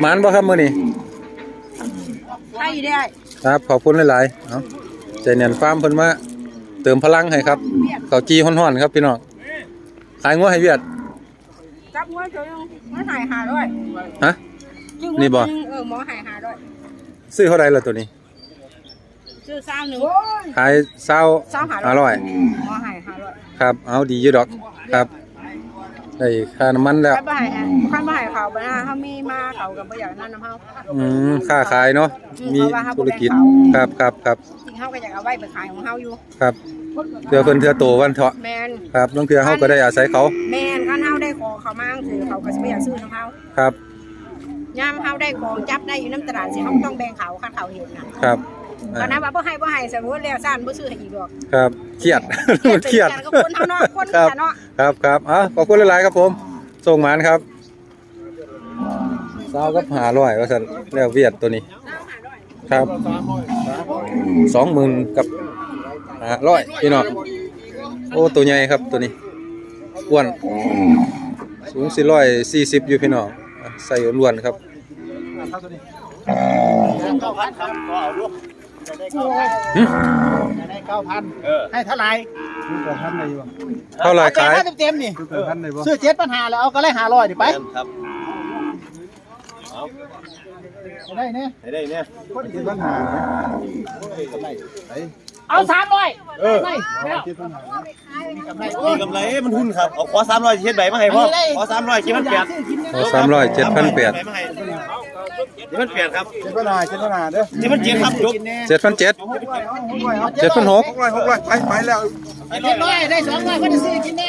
หมานบ่ครับมื้อนี้ให้ได้ครับขอบคุณหลายๆเนาะใจแน่นฟาร์มเพิ่นมาเติมพลังให้ครับข้าวจีฮ้อนๆครับพี่น้องขายงัวให้เวียดจับหัวเฉยๆมาหายหาด้วยฮะจึงนี่บ่จึงเออหมอหายหาด้วยซื้อเท่าใดล่ะตัวนี้ชื่อสาวหนึ่งขายเศร้าสาวหาอร่อยหมอหายหาด้วยครับเอาดีอยู่ดอกครับ ได้ค่าน้ำมันแล้วคันบ่หายหาคันบ่หายเขาบ่นะเขามีมาเขากับบ่อยากนั่นนำเฮา อืมค้าขายเนาะอืมมีเพราะว่าเขาธุรกิจบ่แบ่งเขาครับครับครับจริงเฮาก็อยากเอาไว้ไปขายของเฮาอยู่ครับเทื่อเพิ่นเทื่อโตวันเถาะ แมนครับบางเทื่อเฮาก็ได้อาศัยเขา แมนคันเฮาได้ของเขามาคือเขาก็สิบ่อยากซื้อของเฮาครับ ยามเฮาได้ของจับได้อยู่น้ำตลาดสิเฮาต้องแบ่งเขาคันเขาเห็นน่ะ ครับ คันนั้นว่าบ่ให้บ่ให้สมมุติแล้วซ่านบ่ซื้อให้อีกดอกครับเครียดมันเครียดป็นกันกับคนเฮาเนาะคนครับกันเนาะครับครับอะขอบคุณหลายๆครับผม ส่งหมานครับเศร้ากับหาร้อยว่าสันแล้วเวียดตัวนี้ ครับสองหมื่นกับหาร้อยพี่น้องโอ้ตัวใหญ่ครับตัวนี้อ้วนสูงสี่ร้อยสี่สิบอยู่พี่น้องอะใส่ล้วนครับ เก้าพันครับก็เอาลูกจะได้เก้าพันหึจะได้เก้าพันให้เท่าไหร่เท่าไหรขายเต็มเต็มๆนี่ซื้อเจ็ดปัญหาแล้วเอาก็เลยหาร้อยดิไปครับได้เนี่ยให้ได้เนี่ยเอาสามร้อยเออไม่มีกำไรเอ้ยมันหุ้นครับเอาขอสามร้อยเช็ดใบมาให้พ่อขอสามร้อยคิดมันเปลี่ยนเอาสามร้อยเจ็ดพันแปด ใบมาให้คิดมันเปลี่ยนครับเจ็ดปัญหาเจ็ดปัญหาเด้อคิดมันเจ็ดครับยกเจ็ดพันเจ็ดเจ็ดพันหกเจ็ดร้อยได้สองร้อยก็จะซื้อกินแน่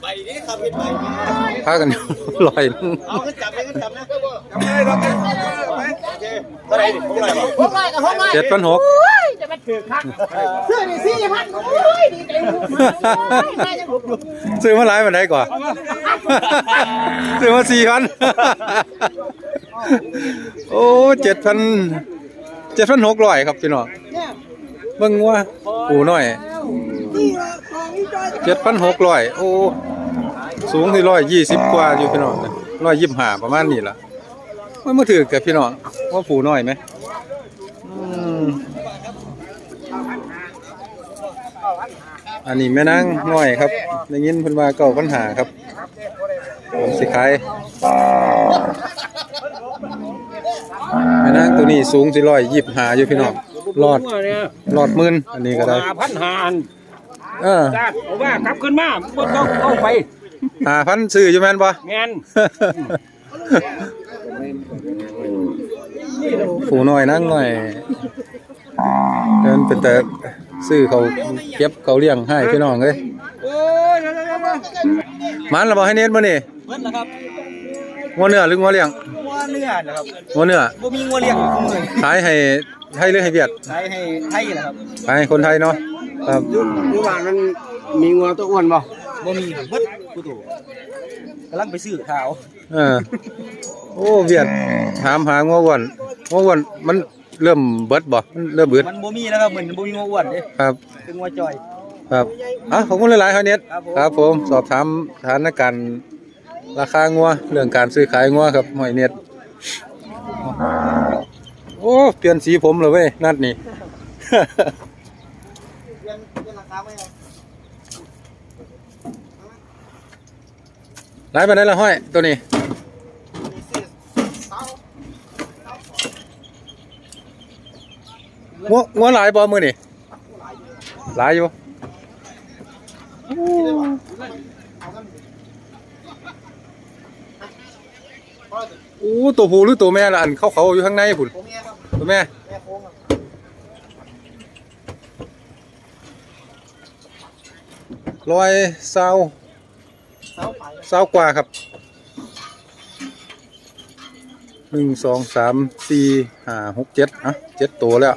ใบนี้ครับเห็นใบพากันอยู่ลอยหนึ่งเอาขึ้นจับเลยขึ้นจับนะจับเลยครับโอเคเท่าไหร่ดิหกร้อยบ่หกร้อยกับหกร้อยเจ็ดพันหกจะมาถือคัก ซื้อนี่สี่พันโอ้ยดีใจลูกมาได้ยังหกอยู่ซื้อมาหลายมันได้ก่อนซื้อมาสี่พันโอ้เจ็ดพันเจ็ดพันหกร้อยครับพี่น้องเบิ่งว่าปูน้อยเจ็ดพันหกร้อยโอ้สูงที่ร้อยยี่สิบกว่าอยู่พี่น้องร้อยยี่สิบห้าประมาณนี้ล่ะมันมาถือกับพี่น้องว่าปูน้อยไหมอืม อันนี้แม่นางน้อยครับได้ยินเพิ่นว่าเก่าปัญหาครับผมสิขายแม่นางตัวนี้สูงสิร้อยยี่สิบห้าอยู่พี่น้องรอดรอดหมื่นอันนี้ก็ได้พันหานเออจ้าเอาว่ากลับขึ้นมาบ่ต้องเข้าไปหาพันซื้ออยู่แม่นปะแม่นผูน้อยนั่งหน่อยเดินเป็นแต่ ซื้อเขาเก็บเขาเลี้ยงให้พี่น้องเลยมันเราบอกให้เน็ตมานี่เบิ้ลนะครับงัวเนื้อหรืองัวเลี้ยงงัวเนื้อนะครับงัวเนื้อบ่มีงัวเลี้ยงอยู่ทุกมื้อขายให้ให้หรือให้เวียดใช้ให้ไทยนะครับขายให้คนไทยเนาะครับอยู่บ้านมันมีงัวตัวอ้วนบ่บ่มีเบิดกูตู่กำลังไปซื้อข้าวเออโอ้เวียดถามหางัวอ้วนงัวอ้วนมัน เริ่มเบิดบ่มันเริ่มเบิดมันบ่มีแล้วครับเหมือนบ่มีงัวอ้วนเด้ครับเป็นงัวจอย ครับอะขอบคุณหลายๆครับเน็ตครับผมครับผมสอบถามสถานการณ์ราคางัวเรื่องการซื้อขายงัวครับหอยเน็ตโอ้เปลี่ยนสีผมเลยเว้ยนัดนี่หลายไปไหนละห้อยตัวนี้ งัวงัวหลายบ่มือนี่หลายอยู่โอ้ตัวผู้หรือตัวแม่ละอันเขาเขาอยู่ข้างในพุ่นตัวแม่ร้อยเศร้าเศร้ากว่าครับหนึ่งสองสามสี่ห้าหกเจ็ดอะเจ็ดตัวแล้ว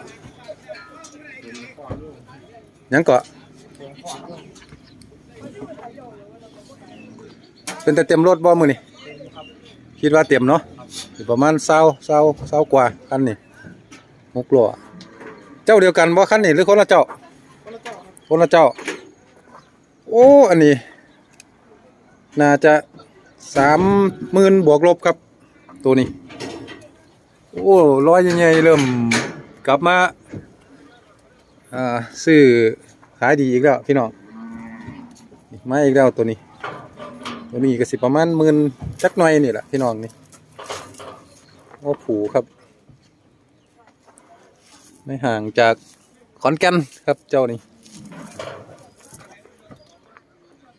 ยังเกาะเป็นแต่เต็มรถบ่มือนี่คิดว่าเต็มเนาะอยู่ประมาณเศร้าเศร้าเศร้ากว่าคันนี่หกล้อเจ้าเดียวกันบ่คันนี่หรือคนละเจ้า คนละเจ้า โอ้อันนี้ น่าจะสามหมื่นบวกลบครับ ตัวนี้ โอ้ร้อยยังไงเริ่มกลับมา อ่าซื้อขายดีอีกแล้วพี่น้องมาอีกแล้วตัวนี้ ตัวนี้ก็สิประมาณหมื่นจักหน่อยนี่แหละพี่น้องนี่โอ้ผูครับ ไม่ห่างจากขอนแก่นครับเจ้านี่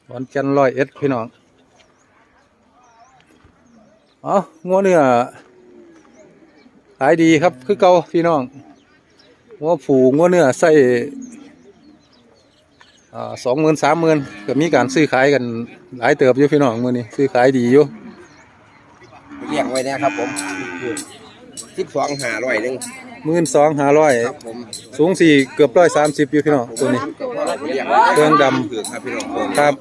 ขอนแก่นร้อยเอ็ดพี่น้องเอางัวเนื้อขายดีครับคือเก่าพี่น้อง งัวผูงัวเนื้อใส่สองหมื่นสามหมื่นก็มีการซื้อขายกันหลายเติบอยู่พี่น้องมือนี้ซื้อขายดีอยู่เลี้ยงไว้เนี่ยครับผมสิบสองหาร้อยหนึ่งหมื่นสองห้าร้อยครับผมสูงสี่เกือบร้อยสามสิบอยู่พี่น้องตัวนี้เลี้ยงเครื่องดำถือครับพี่น้องผมครับ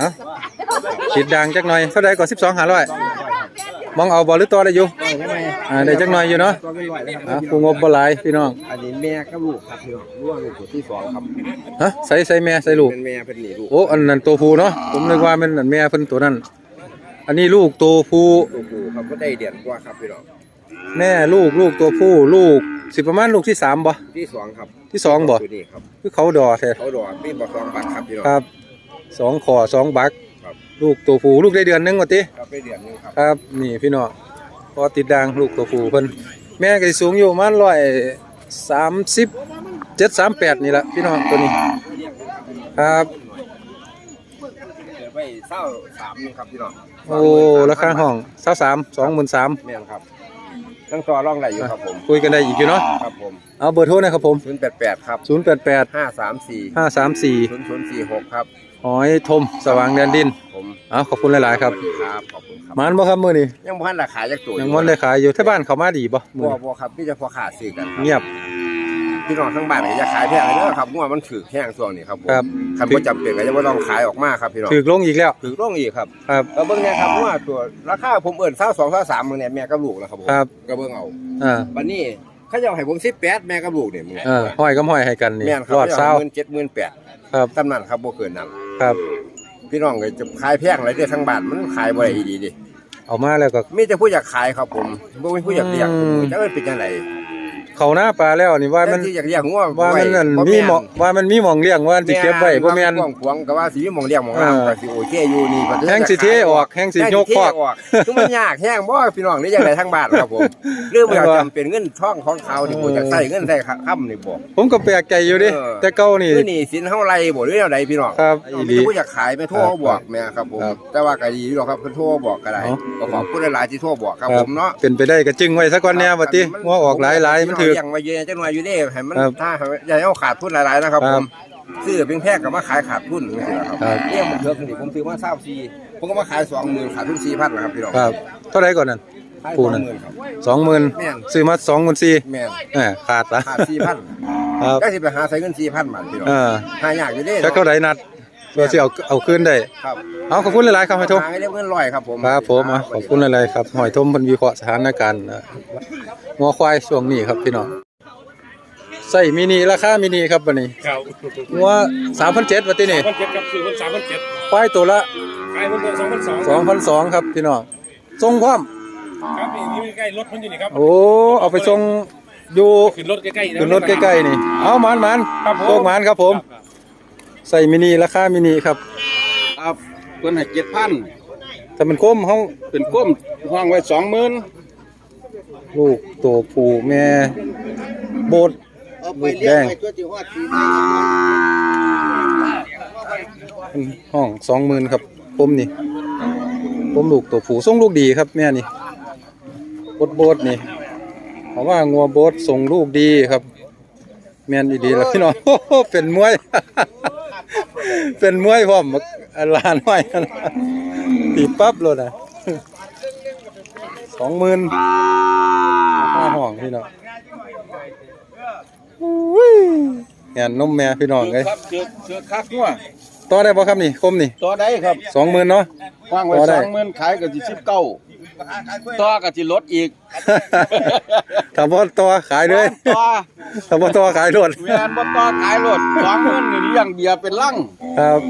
อะติดดังจักหน่อยเท่าไรก่อนสิบสองหาร้อย มองเอาบอลหรือตัวได้อยู่อ่าได้จักหน่อยอยู่เนาะตัวเป็นร้อยเลยครับอะผู้งบบ่หลายพี่น้องอันนี้แม่กับลูกครับพี่น้องลูกลูกตัวที่สองครับฮะใส่ใส่แม่ใส่ลูกเป็นแม่เป็นหนีลูกโอ้อันนั้นตัวผู้เนาะผมนึกว่ามันอันแม่เพิ่นตัวนั้น อันนี้ลูกตัวผู้ตัวผู้ครับก็ได้เดือนกว่าครับพี่น้องแม่ลูกลูกตัวผู้ลูกสิประมาณลูกที่สามบ่ที่สองครับที่สองบ่ตัวนี้ครับคือเขาดอแท้เขาดอกพี่บอกสองบาทครับพี่น้องครับสองขอสองบักครับ ลูกตัวผู้ลูกได้เดือนหนึงว่าติครับไปเดือนหนึงครับครับ นี่พี่น้องพอติดดังลูกตัวผู้เพิ่นแม่ก็สิสูงอยู่ประมาณร้อยสามสิบเจ็ดสามแปดนี่แหละพี่น้องตัวนี้ ครับเดี๋ยวไปเศร้าสามนี่ครับพี่น้องโอ้ราคาห้องเศร้าสามสองหมื่นสามแม่นครับตั้งต่อร่องไหลอยู่ครับผมคุยกันได้อีกอยู่เนาะครับผมเอาเบอร์โทรนะครับผมศูนย์แปดแปดครับศูนย์แปดแปดห้าสามสี่ห้าสามสี่ศูนย์ศูนย์สี่หกครับ หอยทมสว่างแดนดินผมเอาขอบคุณหลายๆครับครับขอบคุณครับมานบ่ครับมื้อนี้ยังพันราคาจากตัวยังมันได้ขายอยู่ที่บ้านเขามาดีบ่มื้อบ่นี้บ่ครับพี่จะพอขาดซื้อกันครับเงียบพี่น้องทั้งบ้านก็จะขายแพงเลยเด้อครับงัวมันถือแห้งช่วงนี้ครับผมครับคันบ่จำเป็นก็จะบ่ต้องขายออกมาครับพี่น้องถูกลงอีกแล้วถือร่องอีกครับครับแล้วเบิ่งเนี่ยครับงัวตัวราคาผมเอิ้น22 23มึงเนี่ยแม่กับลูกนะครับผมครับก็เบิ่งเอาอ่าบัดนี้เขาจะเอาให้ผม18แม่กับลูกเนี่ยมึงเออห้อยกับห้อยให้กันนี่แม่นครัรอดเศร้าเงิน7 0 0 0 8ครับตำนั้นครับบ่เกินนั้น ครับ พี่น้องก็จะขายแพงหลายเด้อทั้งบ้านมันขายบ่ได้ดีดิเอามาแล้วก็ มีแต่ผู้อยากขายครับผมบ่มีผู้อยากเลี้ยงอืม จักมันเป็นจังได เขาหน้าปลาแล้วนี่ว่ามันแต่ที่อยากเลี้ยงงัวว่ามันนั่นบ่มีแหมองว่ามันมีหมองเลี้ยงว่าสิเก็บไว้บ่แม่นกว้างขวางก็ว่าสิมีหมองเลี้ยงหมองน้ำเออก็สิโอเคอยู่นี่ก็แห้งสิเทออกแห้งสิยกคอกคือมันยากแห้งบ่พี่น้องนี่จังไดทั้งบ้านครับผมเรื่องบ่อยากเออจำเป็นเงินท่องของเขานี่บ่อยากใช้เงินใช้ค่ำนี่บ่ผมก็แปลกใจอยู่ดิเออแต่เก่านี่คือนี่สินเฮาไรบ่หรือแนวใดพี่น้องครับอีอีหหลีลีผู้อยากขายไปโทรบอกแม่ครับผมครับแต่ว่าก็ดีอยู่หรอกครับเพิ่นโทรบอกก็ได้เนาะก็ขอบคุณหลายๆที่โทรบอกครับผมเนาะเป็นไปได้ก็จึงไว้ซะก่อนแน่บัดติว่าออกหลายๆมันถือยังมาเยอะจังหน่อยอยู่เด้ให้มันครับถ้าอย่าให้เอาขาดทุนหลายๆนะครับคผรับมซื้อเพียงแพงกับมาขายขาดทุนนี่สิครับครับ เนี่ยมันเถอะนี่ผมซื้อมาเศร้าซีผมก็มาขายสองหมื่นขาดทุนสี่พันนะครับพี่น้องครับ เท่าไหร่ก่อนนั่น ขายปูสองนั่นหมื่นครับ สองหมื่นแม่น ซื้อมาสองหมื่นสี่แม่นแหมขาดละขาดสี่พันครับก็สิไปหาใส่เงินสี่พันบาทพี่น้องเออหายากอยู่เด้แล้วเท่าไหร่นัดเราสิเอาเอาคืนได้ ครับเอาขอบคุณหลายๆครับหอยทมหาให้ได้เงินร้อยครับผม ครับผมอะขอบคุณหลายๆครับหอยทมเพิ่นวิเคราะห์สถานการณ์อะ งัวควายช่วงนี้ครับพี่น้องใส่มินิราคามินิครับบัดนี้ครับงัว3,700ว่าตินี่พันเจ็ดครับคือพันสามพันเจ็ดควายตัวละขายคนตัวสองพันสอง2,200ครับพี่น้องส่งพร้อมครับนี่นี่ใกล้รถมันอยู่นี่ครับโอ้เอาไปส่งอยู่ขึ้นรถใกล้ๆะขึ้นรถใกล้ๆนี่เอาหมานหมานครับผมโชคหมานครับผม ใส่มินิราคามินิครับครับเพิ่นให้เจ็ดพันถ้ามันคมเฮาเป็นก้มห้องไว้สองหมื่น ลูกตัวผู้แม่โบดลูกแดงเป็นห้องสองหมื่นครับผมนี่ผมลูกตัวผู้ส่งลูกดีครับแม่นี่โบดโบดนี่เพราะว่างัวโบดส่งลูกดีครับ แม่นอีดีแล้วพี่น้องเป็นมวย เป็นมวยพร้อมบักอันลานไว้ตีปั๊บเลยนะ สองหมื่นค่าห้องพี่น้องอุ้ยงานนมแม่พี่น้องเลยครับเชือกเชือกคักงัวต่อได้บ่ครับนี่คมนี่ตัวใดครับสองหมื่นเนาะห้องไว้ต่อได้สองหมื่นขายก็สิสิบเก้าต่อก็สิลดอีกถ้าบ่ต่อขายเลยต่อถ้าบ่ต่อขายรถแม่นบ่ต่อขายรถสองหมื่นนี่เลี้ยงเบียร์เป็นลังครับ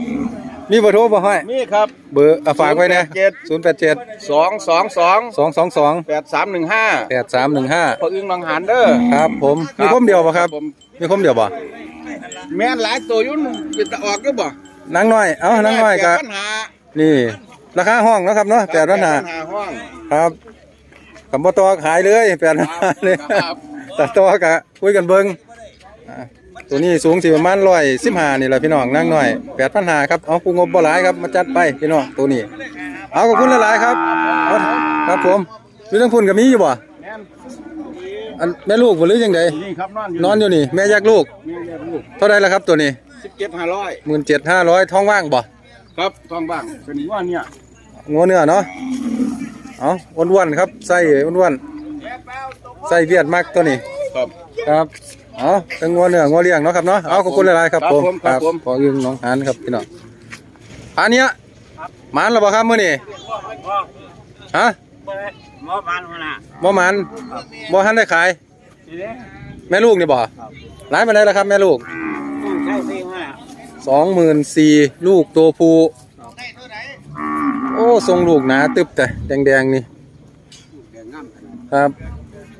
มีเบอร์โทรบ่ห้อยนี่ครับเบอร์อะฝากไว้นะ087สองสองสอง222แปดสามหนึ่งห้า8315พออึ้งหนองหานเด้อครับผมมีคมเดียวบ่ครับผมมีคมเดียวบ่แม่นหลายตัวอยุ่นจะออกก็บ่นางน้อย เอ้านางน้อยก็แปดปัญหานี่ ราคาห้องเนาะครับเนาะแปดพันห้าแปปัญห้องครับคำบ่ต่อขายเลยแปดพันห้าเลยครับแต่ต่อก็คุยกันเบิ่งอ่า ตัวนี้สูงสิประมาณ115นี่แหละพี่น้องนางน้อย8,500ครับเอาผู้งบบ่หลายครับมาจัดไปพี่น้องตัวนี้ เอาขอบคุณหลายๆครับเอาครับผมอยู่ทั้งพุ่นก็มีอยู่บ่แม่นอันแม่ลูกบ่หรือจังไดนี่ครับนอนอยู่นอนอยู่นี่แม่ยักลูกแม่เรียกลูกเท่าไรล่ะครับตัวนี้สิบเจ็ดห้าร้อย17,500ท้องว่างบ่ครับทองบ้างเป็นว่าเนี่ยงัวเนื้อเนาะเอาอ้วนๆครับไส้อ้วนๆไส้เวียดมากตัวนี้ครับครับ เอาเป็นงัวเนื้องัวเลี้ยงเนาะครับเนาะเอาขอบคุณหลายๆครับครับผมผมครับผมขอยืมน้องหานครับพี่น้องอันเนี้ยหมันหรือเปล่าครับมื้อนี้ฮะหมอพันคนน่ะบ่หมันบ่ทันได้ขายแม่ลูกนี่บ่หลายปานใดล่ะครับแม่ลูกใช่ซิมาสองหมื่นสี่ลูกตัวผู้โอ้ทรงลูกหนาตึบแต่แดงๆนี่ครับ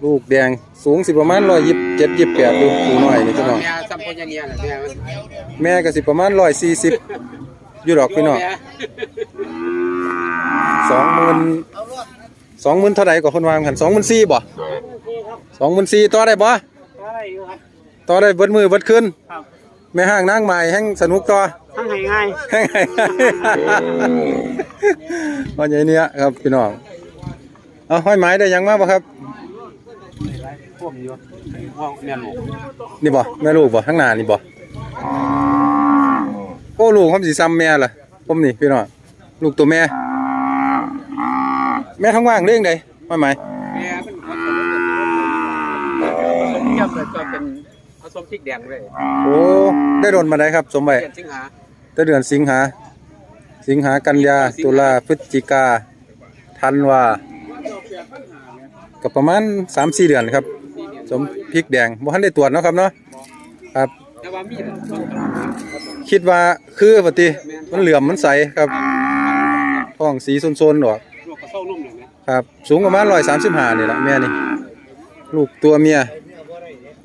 ลูกแดง สูงสิประมาณร้อยยี่สิบเจ็ดยี่สิบแปดดูปูน้อยนี่พี่น้อง แม่ซัมโพญาเนียน่ะแม่มันแม่ก็สิประมาณร้อยสี่สิบอยู่ดอกพี่น้องสองหมื่นสองหมื่นเท่าไหร่ก็คนวางกันสองหมื่นสี่บ่สองหมื่นสี่ต่อได้บ่อะไรอยู่ครับ ต่อได้เบิดมือเบิดคืนครับ แม่ห้างนางใหม่แห่งสนุกต่อ ทั้งไงง่ายแห่งไงวันใหญ่เนี้ยครับพี่น้อง เอาห้อยไม้ได้ยังมาบ่ครับ พวกอยู่พวกแม่ลูกนี่บ่แม่ลูกบ่ทั้งหน้านี่บ่โอ้ลูกผมสิซ้ำแม่ล่ะผมนี่พี่น้องลูกตัวแม่ แม่ท้องว่างเรื่องใดห้อยไม้แม่มันสมเทียบเลยก็เป็นเอาสมพริกแดงเลยโอ้ได้โดนมาได้ครับ สมใบเปลี่ยนสิงหาแต่เดือนสิงหา สิงหากันยาตุลาพฤศจิกาธันวาก็ประมาณ3-4เดือนครับ สมพริกแดงบ่ทันได้ตรวจเนาะครับเนาะครับแต่ว่ามีคิดว่าคือปฏิมันเหลื่อมมันใสครับท้องสีโซนๆดอกลูกกระเซ้านุ่มเลยนะครับ สูงประมานี่แหละแม่นี่ ลูกตัวเมีย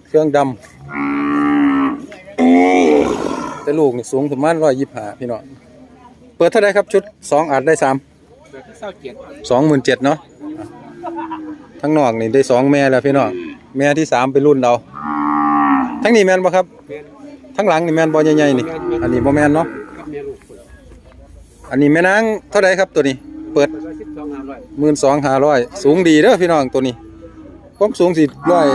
เครื่องดำแต่ลูกนี่สูงประมาณ125พี่น้องเปิดเท่าไดครับชุด2องอาจได้3เดือนเศร้าเกียรติ27,000เนาะทั้งนอกนี่ได้2แม่แล้วพี่น้อง แม่ที่3เป็นรุ่นเราทั้งนี้แม่นบ่ครับ ทั้งหลังนี่แม่นบ่ใหญ่ๆนี่ อันนี้บ่แม่นเนาะกับแม่ลูกคนอันนี้แม่นางเท่าไดครับตัวนี้ เปิดสิบสองห้าร้อยหมื่นสองห้าร้อยสูงดีเด้อพี่น้องตัวนี้ความสูงสิร้อย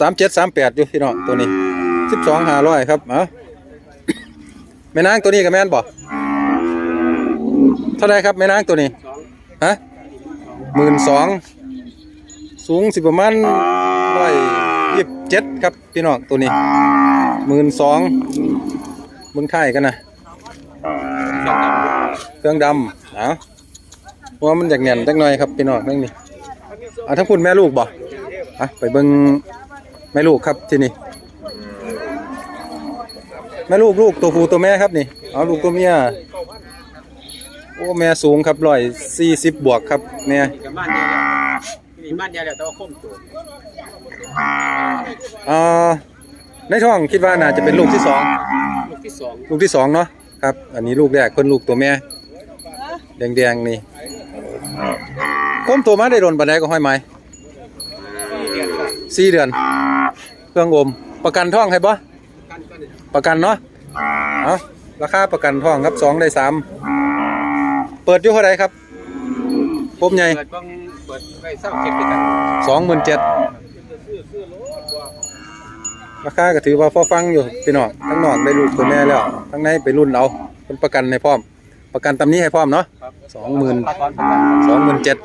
สามเจ็ดสามแปดอยู่พี่น้องตัวนี้สิบสองห้าร้อยครับเอาแม่นางตัวนี้กับแม่นบ่เท่าไรครับแม่นางตัวนี้ฮะหมื่นสองสูงสิประมาณร้อยยี่สิบ เจ็ดครับพี่น้องตัวนี้หมื่นสองมึงค่ายกันนะเครื่องดำเอเพราะมันอยากแน่นจักหน่อยครับพี่น้องนั่งนี่อะทั้งคุณแม่ลูกบ่อะไปเบิ่งแม่ลูกครับที่นี่แม่ลูกลูกตัวผู้ตัวแม่ครับนี่เอาลูกตัวเมียโอ้แม่สูงครับร้อยสี่สิบบวกครับแม่กับบ้านเดียวนี่บ้านเดียวแต่ว่าคมตัว อ่าในท้องคิดว่าน่าจะเป็นลูกที่สองลูกที่สองลูกที่สองเนาะครับ อันนี้ลูกแรกเพิ่นลูกตัวแม่แดงๆนี่คมตัวมาได้โดนปานใดก็ห้อยไม้เดือนก็สี่เดือน เครื่องอมประกันท้องให้บ่กันก็เนี่ยประกันเนาะเอาราคาประกันท้องครับสองได้สามเปิดอยู่เท่าไหรครับผมใหญ่เปิดบ้างเปิดไว้เศร้าเก็บไปกันสองหมื่นเจ็ด ราคาก็ถือว่าพอฟังอยู่พี่น้องทั้งนอกได้ลูกตัวแม่แล้วทั้งในไปรุ่นเอาเป็นประกันให้พร้อม ประกันตำนี้ให้พร้อมเนาะสองหมื่นตอนประกันสองหมื่นเจ็ด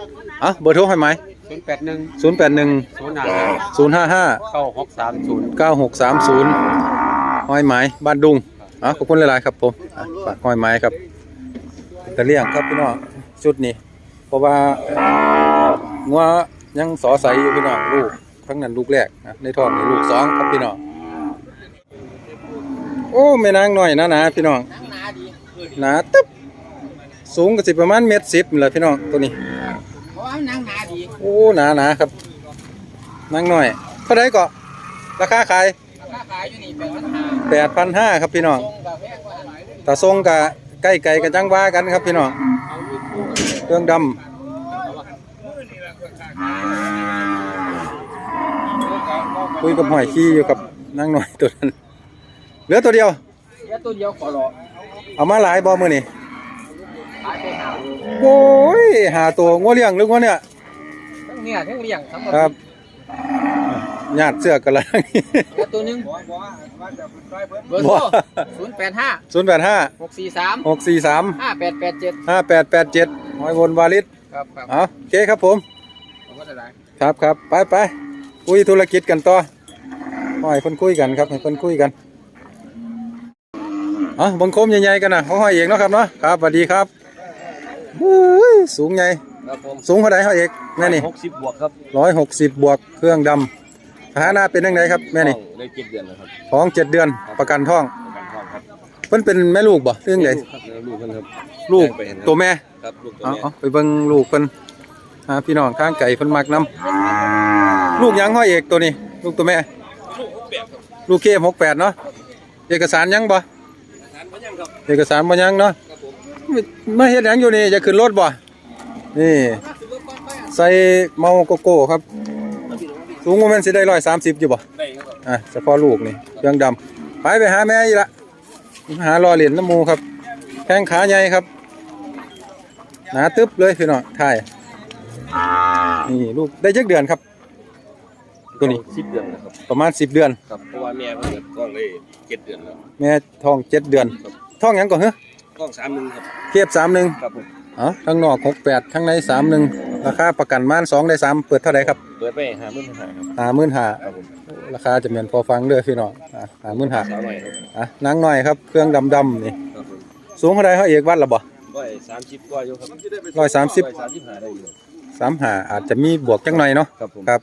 เอาเบอร์โทรให้ไหมศูนย์แปดหนึ่งศูนย์แปดหนึ่งศูนย์ห้าศูนย์ห้าห้าเก้าหกสามศูนย์เก้าหกสามศูนย์ห้อยไหมบ้านดุงอ๋อขอบคุณหลายๆครับผมอะฝากห้อยไม้ครับตะเลี่ยงครับพี่น้องชุดนี้ เพราะว่างัวยังสอใสอยู่พี่น้องลูกทั้งนั้นลูกแรกนะในท้องนี่ลูกสองครับพี่น้อง โอ้แม่นางหน่อยนะนะพี่น้องหนาตึ๊บสูงก็สิประมาณเมตรสิบนี่แหละพี่น้องตัวนี้เพราะว่ามันนางหนาดีโอ้หนาหนาครับนั่งหน่อยเท่าไรก็ราคาขายราคาขายอยู่นี่เป็นปัญหาแปดพันห้าครับพี่น้องตรงกับแพงกว่าหลายตาทรงกะใกล้ไก่กับจังว่ากันครับพี่น้องเครื่องดำคุยกับหอยขี้อยู่กับนั่งหน่อยตัวนั้น เหลือตัวเดียวแค่ตัวเดียวขอรอเอามาหลายบอมือนี่ขายไปหาโอ้ยหาตัวงัวเลี้ยงหรืองัวเนี่ยทั้งเนี่ยทั้งเลี้ยงทั้งหมดครับญาติเสื้อกันแล้วนี่แค่ตัวหนึงเบอร์โทรศูนย์แปดห้าศูนย์แปดห้าหกสี่สามหกสี่สามห้าแปดแปดเจ็ดห้าแปดแปดเจ็ดหอยวนวาลิศครับครับเอาโอเคครับผม ผมก็จะได้ ครับครับไปไปคุยธุรกิจกันต่อให้เพิ่นคุยกันครับให้เพิ่นคุยกันเอ๋อบังคมใหญ่ๆกันนะเขาห้อยเอกเนาะครับเนาะครับสวัสดีครับอุ้ยสูงใหญ่ครับผมสูงเท่าไหร่เขาเอกแม่นี่หกสิบบวกครับร้อยหกสิบบวกเครื่องดำสถานะเป็นยังไงครับแม่นี่ได้เจ็ดเดือนแล้วครับท้องเจ็ดเดือนประกันท้องประกันทองครับเพิ่นเป็นแม่ลูกบ่เรื่องใดลูกครับลูกเพิ่นครับลูกไปเห็นครับตัวแม่ครับลูกตัวเอาเนี้ยเอาไปเบิ่งลูกเพิ่นหาพี่น้องทางไก่เพิ่นมักนํลูกหยังห้อยเอกตัวนี้ ลูกตัวแม่ ลูกเคมหกแปดเนาะเอกสารยังบ่ เอกสารบ่ยังเนาะมาเฮ็ดหยังอยู่นี่จะขึ้นรถบ่ นี่ ใส่เมาโกโก้ครับ สูงว่ามันสิได้ร้อยสามสิบอยู่บ่ได้ครับอะเฉพาะลูกนี่เครื่องดำไปไปหาแม่อีกละ หารอเหรียญน้ำมูครับ แข้งขาใหญ่ครับ หนาตึ๊บเลยพี่น้องถ่าย นี่ลูกได้จักเดือนครับ ตัวนี้สิบเดือนนะครับ ประมาณสิบเดือน ครับ เพราะว่าแม่เพิ่นกล้องได้เจ็ดเดือนแล้ว แม่ท้องเจ็ดเดือน ท้องหยังก่อนเหรอกล้องสามหนึ่งครับเทียบสามหนึ่งครับผมอ๋อข้างนอกหกแปดข้างในสามหนึ่งราคาประกันม่านสองได้สามเปิดเท่าไหร่ครับเปิดไปหาเมื่อหาครับหาหมื่นหาครับผมราคาจะเหมือนพอฟังเด้อพี่น้องอะหาหมื่นหาสาวหน่อยครับอะนางหน่อยครับเครื่องดำดำๆนี่ครับผมสูงเท่าไรเขาเอกวัดหรอบ่ ร้อยสามสิบกว่าอยู่ครับร้อยสามสิบ ร้อยสามสิบหาได้อยู่สามหาอาจจะมีบวกจังหน่อยเนาะครับผมครับ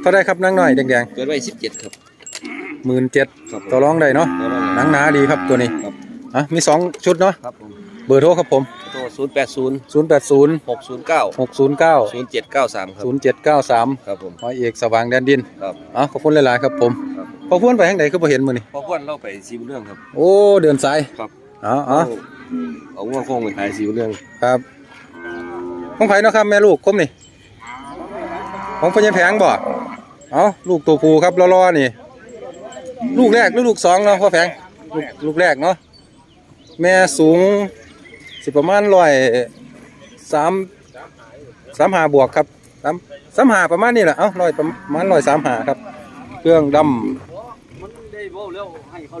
เท่าไรครับนางหน่อยแดงเปิดไว้สิบเจ็ดครับๆหมื่นเจ็ดครับผมต่อรองได้เนาะแล้วก็หนังหนาดีครับตัวนี้ ครับ อะมีสองชุดเนาะครับผมเบอร์โทรครับผมโทรศูนย์แปดศูนย์ศูนย์แปดศูนย์หกศูนย์เก้าหกศูนย์เก้าศูนย์เจ็ดเก้าสามครับศูนย์เจ็ดเก้าสามครับผมร้อยเอกสว่างแดนดินครับอ๋อขอบคุณหลายๆครับผมครับพอพูนไปทางไหนก็บ่เห็นมือนี่พอควนเราไปซีบุเรื่องครับโอ้เดินสายครับอ๋ออ๋อเอาง่วงโค้งไปขายซีบุเรื่องครับของไผเนาะครับแม่ลูกคมนี่ของพญาแผงบ่เอาลูกตัวผู้ครับรอๆนี่ ลูกแรกหรือลูกสองเนาะพ่อแผงลูกลูกแรกเนาะ แม่สูง สิประมาณร้อยสามสามหาบวกครับสามสามหาประมาณนี้แหละเอ้าร้อยประมาณร้อยสามหาครับ เครื่องดำ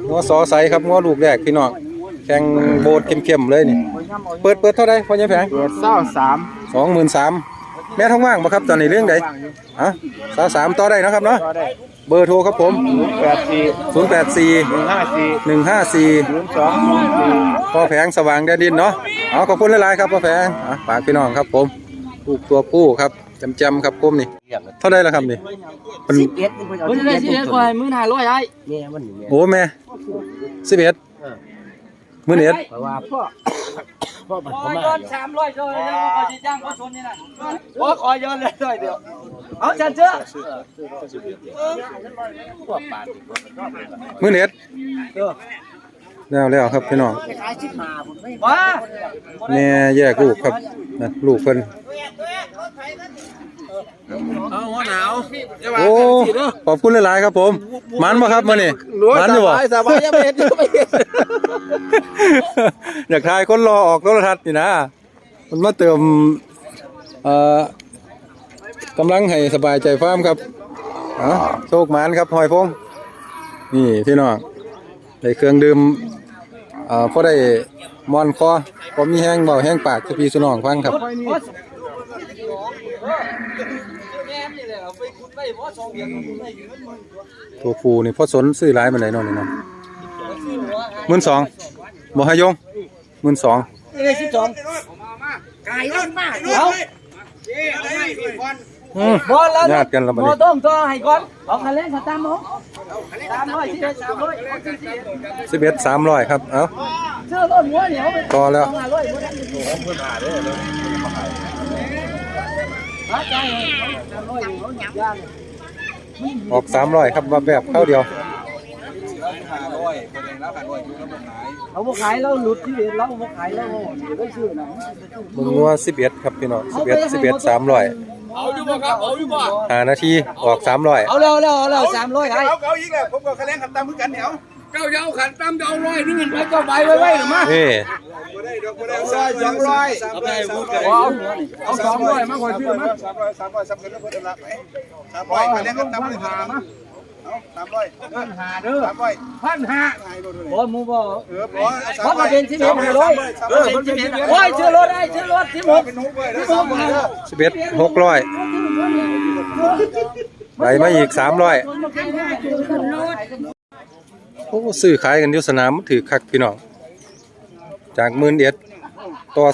งัวซอไซครับงัวลูกแรกพี่น้องแข่งโบดเข้มๆเลยนี่ เปิดเปิดเท่าไรพ่อใหญ่แผงเปิดเศร้าสามสองหมื่นสามแม่ท้องว่างบ่ครับตอนนี้เรื่องใดอะสาวสามต่อได้เนาะครับเนาะก็ได้ เบอร์โทรครับผม แปดสี่ศูนย์แปดสี่หนึ่งห้าสี่หนึ่งห้าสี่ศูนย์สองศูนย์สี่พ่อแผงสว่างแดนดินเนาะเอาขอบคุณหลายๆครับพ่อแผงอะฝากพี่น้องครับผมลูกตัวผู้ครับจำจำๆครับผมนี่เรียกเท่าไรละครับนี่เป็นเอ็ดมันจะได้สิเอ็ดกว่ามือหาร้อยไอ้แม่มันอยู่แม่โอ้แม่สิบเอ็ด มื่อเอ็ดเพราะว่าพ่อพ่อมันโอ้เขายมาย้อนสามร้อยโดยแล้วก็จะจ้างเขาชนนี่นะโอ้ยขอย้อนเลยด้วยเดียวเอาฉันเชื่อมื่อเอ็ดแล้วแล้วครับพี่น้องว้าแม่แยกลูกครับนะลูกเพิ่น เอาหัวหนาวโอ้ขอบคุณหลายๆครับผมมันบ่ครับมื้อนี้มันอยู่บ่สบายยังไม่เห็นยังไม่เห็นอยากถ่ายคนรอออกโทรทัศน์นี่นะมันมาเติมเอ่อกำลังให้สบายใจฟาร์มครับเอ๋อโชคหมานครับหอยพงนี่พี่น้องได้เครื่องดื่มเอ่อพอได้มอนคอพอมีแห้งเบาแห้งปากที่พี่สุน้องฟังครับ ตัวฟูนี่พ่อสนซื้อร้ายมันไหนนอนนี่เนาะหมื่นสองบ่ให้ยงหมื่นสองนี่สิบสองกายร้อนมากเดี๋ยวอืมบอลแล้วญาติกันแล้วบัดบอนี้ลต้มตัวให้ก่อนเอาคันเร่งขันตามหมอตามร้อยที่สามร้อยสิบเอ็ดสามร้อยครับ เอ้าเชื่อรถหัวเหนียวไปต่อแล้ว ต้องหาร้อยบ่ได้หาใจสามร้อยเขาหยับย่างออกสามร้อยครับว่าแบบเข้าเดียวเขาบ่ขายเราหลุดที่เด็ดเราบ่ขายเราได้ซื้อนะมึงงัวสิบเอ็ดครับพี่น้องสิบเอ็ดสิบเอ็ดสามร้อยเอาอยู่บ่ครับเอาอยู่บ่หานาทีออกสามร้อยเอาแล้วแล้วเอาแล้วสามร้อยขายเอาเอาอีกแล้วผมก็คะแนนขันตามมือนกันเหนียว เจ้าเอาขันตามเจ้าร้อยนึงไม่เจ้าใบไว้ไว้หรือมานี่บ่ได้ดอกบ่ได้ร้อยสองร้อยเอาไปพูดกันเอาเอาสองร้อยมาขอชื่อมาสามร้อยสามร้อยสามกันแล้วเพิ่นละไปสามร้อยคะแนนขันตามมือกันเอาสามร้อยพันหาเด้อสามร้อยพันหาให้บ่ดูเลยโอ้มูบ่เออบ่เพราะมันเป็นสิบเอ็ดห้าร้อยเออมันเป็นสิบเอ็ดโอ้ยชื่อรถได้ชื่อรถสิบหกเป็นนุ๊กเว้ยสิแล้บวหสามกร้อยสิบเอ็ดหกร้อยไหลมาอีกสามร้อย โอ้ซื้อขายกันยู่สนามมันถือคักพี่น้องจากมื่นเอ็ดต่อ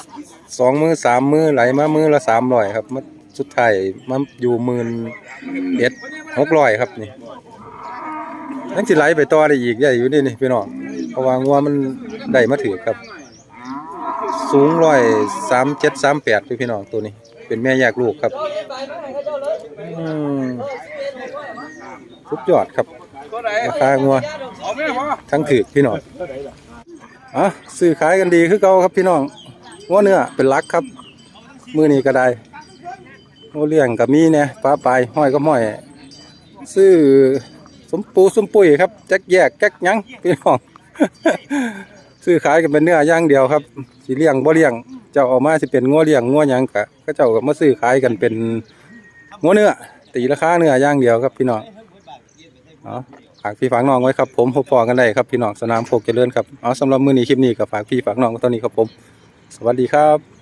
สองมือสามมือไหลมามือละสามร้อยครับมาสุดท้ายมาอยู่มื่นเอ็ดหกร้อยครับนี่นั่นสิไหลไปต่อได้อีกได้อยู่นี่นี่พี่น้องเพราะว่างัวมันได้มาถือครับ สูงร้อยสามเจ็ดสามแปดพี่น้องตัวนี้ เป็นแม่แยกลูกครับอืมสุดยอดครับราคางัว ทั้งถือพี่น้องอะซื้อขายกันดีคือเก่าครับพี่น้องงัวเนื้อเป็นลักครับ มือนี้ก็ได้งัวเลี้ยงกับมีเนี่ยปลาปลายห้อยก็ห้อย ซื้อสมปูสมปุยครับแจ็คแยกแก๊กยังพี่น้องซื้อขายกันเป็นเนื้อย่างเดียวครับสิเลี้ยงบ่เลี้ยงเจ้าออกมาสิเป็นงัวเลี้ยงงัวยังกะก็เจ้าก็มาซื้อขายกันเป็นงัวเนื้อตีราคาเนื้อย่างเดียวครับพี่น้องเอ ฝากพี่ฝากน้องไว้ครับผมพบพอกันได้ครับพี่น้องสนามโคกเจริญครับเอาสำหรับมื้อนี้คลิปนี้ก็ฝากพี่ฝากน้องไว้เท่านี้ครับผม สวัสดีครับ